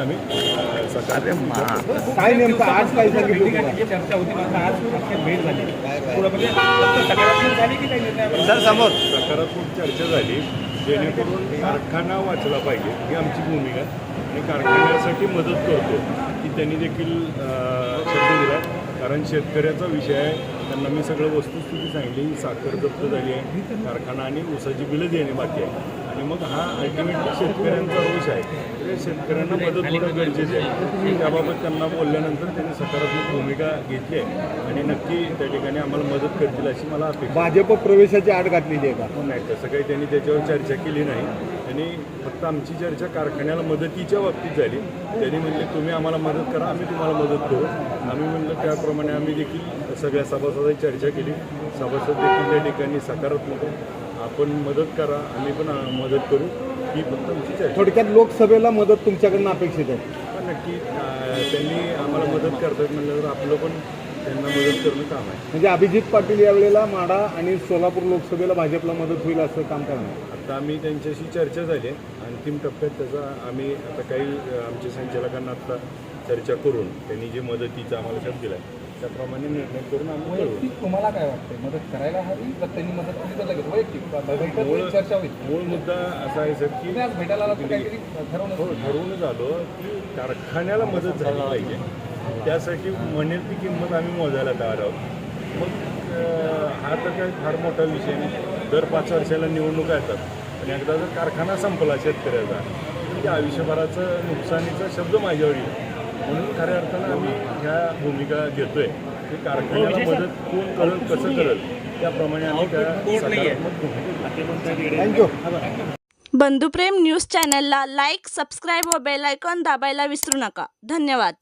आम्ही चर्चा झाली. सकारात्मक चर्चा झाली जेणेकरून कारखाना वाचला पाहिजे ही आमची भूमिका. आणि कारखान्यासाठी मदत करतो की त्यांनी देखील शब्द दिला. कारण शेतकऱ्याचा विषय आहे त्यांना मी सगळं वस्तुस्थिती सांगितली साखर जप्त झाली आहे कारखाना आणि ऊसाची बिलं देणे बाकी आहे. आणि मग हा अल्टिमेटली शेतकऱ्यांचा रोष आहे. तर शेतकऱ्यांना मदत होणं गरजेचं आहे. त्याबाबत त्यांना बोलल्यानंतर त्यांनी सकारात्मक भूमिका घेतली आहे. आणि नक्की त्या ठिकाणी आम्हाला मदत करतील अशी मला अपेक्षा. भाजप प्रवेशाची आड घातलेली आहे का? पण नाही तसं काही त्यांनी त्याच्यावर चर्चा केली नाही. त्यांनी फक्त आमची चर्चा कारखान्याला मदतीच्या बाबतीत झाली. त्यांनी म्हणले तुम्ही आम्हाला मदत करा आम्ही तुम्हाला मदत करू. आम्ही म्हणलं त्याप्रमाणे आम्ही देखील सगळ्या सभासदांची चर्चा केली. सभासद देखील त्या ठिकाणी सकारात्मक. आपण मदत करा आम्ही पण मदत करू. ही फक्त चर्चा थोडक्यात लोकसभेला मदत तुमच्याकडनं अपेक्षित आहे. नक्की. त्यांनी आम्हाला मदत करतात म्हणलं तर आपलं पण त्यांना मदत करणं काम आहे. म्हणजे अभिजित पाटील यावेळेला माडा आणि सोलापूर लोकसभेला भाजपला मदत होईल असं काम करणार? आता आम्ही त्यांच्याशी चर्चा झाली आहे. अंतिम टप्प्यात त्याचा आम्ही आता काही आमच्या संचालकांना आता चर्चा करून त्यांनी जे मदतीचा आम्हाला शब्द दिला त्याप्रमाणे निर्णय करून आम्ही वैयक्तिक तुम्हाला काय वाटतंय? मदत करायला हवी तर त्यांनी मदत केली तर लगेच? वैयक्तिक होईल, चर्चा होईल. मूळ मुद्दा असा आहे सर की तुम्ही आज भेटायला आलात तर काहीतरी ठरवलं हो ठरवून झालो की कारखान्याला मदत झाली पाहिजे. त्यासाठी म्हणेल ती किंमत आम्ही मोजायला तयार आहोत. मग अ, हा तर काही फार मोठा विषय नाही. दर पाच वर्षाला निवडणुका येतात. आणि एकदा जर कारखाना संपला शेतकऱ्याचा तर आयुष्यभराचं नुकसानीचा शब्द माझ्यावर येईल. म्हणून खऱ्या अर्थानं आम्ही ह्या भूमिका घेतोय. की कारखान्याला मदत कोण करेल कसं करेल? त्याप्रमाणे आम्ही त्या. थँक्यू बंधुप्रेम न्यूज चॅनलला लाईक सबस्क्राईब व बेल आयकॉन दाबायला विसरू नका. धन्यवाद.